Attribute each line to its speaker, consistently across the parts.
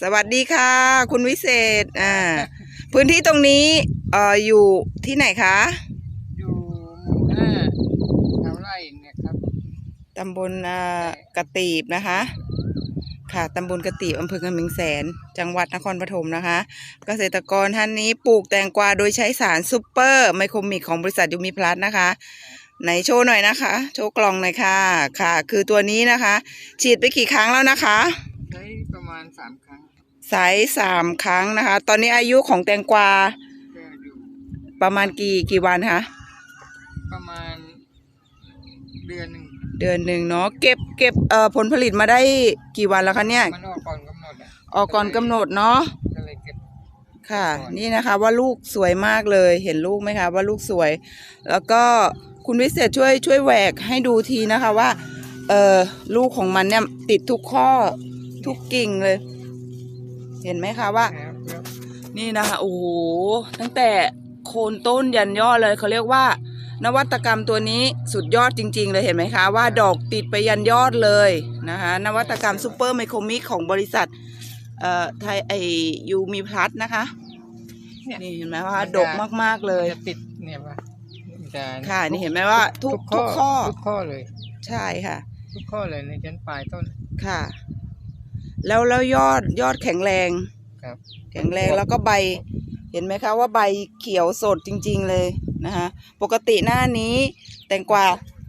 Speaker 1: สวัสดีค่ะ คุณวิเศษอ่าพื้นที่ตรงนี้เอ่ออยู่ที่ไหนคะ
Speaker 2: อยู่หมู่ห้าแถวไร่เนี่ยครับ
Speaker 1: ตำบลอ่ากระตีบนะคะ ค่ะตำบลกระตีบอำเภอกำแพงแสน จังหวัดนครปฐมนะคะ เกษตรกรท่านนี้ปลูกแตงกวาโดยใช้สารซูเปอร์ ไมโครมิกของบริษัทยูมิพลัสนะคะไหนโชว์หน่อยนะคะ โชว์กล่องหน่อยค่ะ ค่ะ คือตัวนี้นะคะ ฉีดไปกี่ครั้งแล้วนะคะ
Speaker 2: ใช้ประมาณสามครั้ง
Speaker 1: ใช้สามครั้งนะคะ ตอนนี้อายุของแตงกวา
Speaker 2: ก็อยู่
Speaker 1: ประมาณกี่กี่วันคะ
Speaker 2: ประมาณเดือนหนึ่ง
Speaker 1: เดือนหนึ่งเนาะเก็บเก็บเอ่อผลผลิตมาได้กี่วันแล้วคะเนี่ย
Speaker 2: มันออกก่อนกำหนดอะ
Speaker 1: ออกก่อนกำหนดเนาะ
Speaker 2: ก็เลยเก็บ
Speaker 1: ค่ะ
Speaker 2: ก่อน
Speaker 1: นี่นะคะว่าลูกสวยมากเลยเห็นลูกไหมคะ ว่าลูกสวย แล้วก็คุณวิเศษช่วยช่วยแหวกให้ดูทีนะคะว่าเออลูกของมันเนี่ยติดทุกข้อทุกกิ่งเลย เห็นไหมคะว่า
Speaker 2: แล้วแล้ว
Speaker 1: นี่นะคะโอ้โหตั้งแต่โคนต้นยันยอดเลยเขาเรียกว่า นวัตกรรมตัวนี้สุดยอดจริง ๆ เลยเห็นไหมคะว่าดอกติดไปยันยอดเลยนะคะนวัตกรรมซูเปอร์ไมโครมิกของบริษัทเอ่อไทยไอยูมีพลัสนะคะ
Speaker 2: เนี่ย
Speaker 1: นี่เห็นไหมว่าดกมากๆเลย
Speaker 2: มันจะติดเนี่ยปะมันจะ
Speaker 1: ค่ะนี่เห็นไหมว่าทุกทุกข้อ
Speaker 2: ทุกข้อเลย
Speaker 1: ใช่ค่ะ
Speaker 2: ทุกข้อเลยในชั้นปลายต้น
Speaker 1: ค่ะ แล้วแล้วยอดยอดแข็งแรง
Speaker 2: ครับ
Speaker 1: แข็งแรงแล้วก็ใบ เห็นไหมคะว่าใบเขียวสดจริง ๆเลยนะคะปกติหน้านี้แตงกวา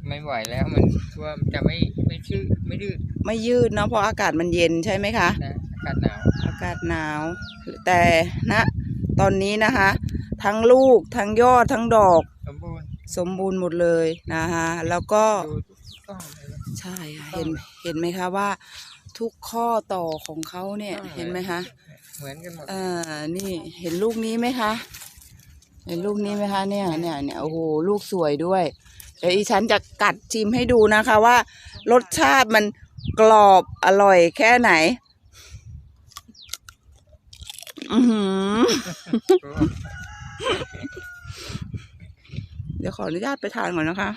Speaker 2: ไม่ไหวแล้วมันว่ามันจะไม่ไม่ชื่อไม่ดื้อ
Speaker 1: ไม่ยืดเนาะเพราะอากาศมันเย็นใช่ไหมคะ
Speaker 2: นะอากาศหนาว
Speaker 1: อากาศหนาว แต่ณตอนนี้นะคะ ทั้งลูกทั้งยอดทั้งดอก
Speaker 2: สมบูรณ์
Speaker 1: สมบูรณ์หมดเลยนะคะแล้วก็
Speaker 2: ดูทุกข้อเลยนะ
Speaker 1: ใช่ค่ะ
Speaker 2: ต้
Speaker 1: เห็
Speaker 2: น
Speaker 1: นเห็นไหมคะว่า ทุกข้อต่อของเขาเนี่ย
Speaker 2: ต้นเลย
Speaker 1: เห็นไหมคะ
Speaker 2: เหมือนกันหมด
Speaker 1: อ่านี่เห็นลูกนี้ไหมคะ เห็นลูกนี้ไหมคะเนี่ยเนี่ยเนี่ยโอ้โหลูกสวยด้วยเดี๋ยวอีฉันจะกัดชิมให้ดูนะคะว่า รสชาติมันกรอบอร่อยแค่ไหน อือหือ เดี๋ยวขออนุญาตไปทานก่อนนะคะ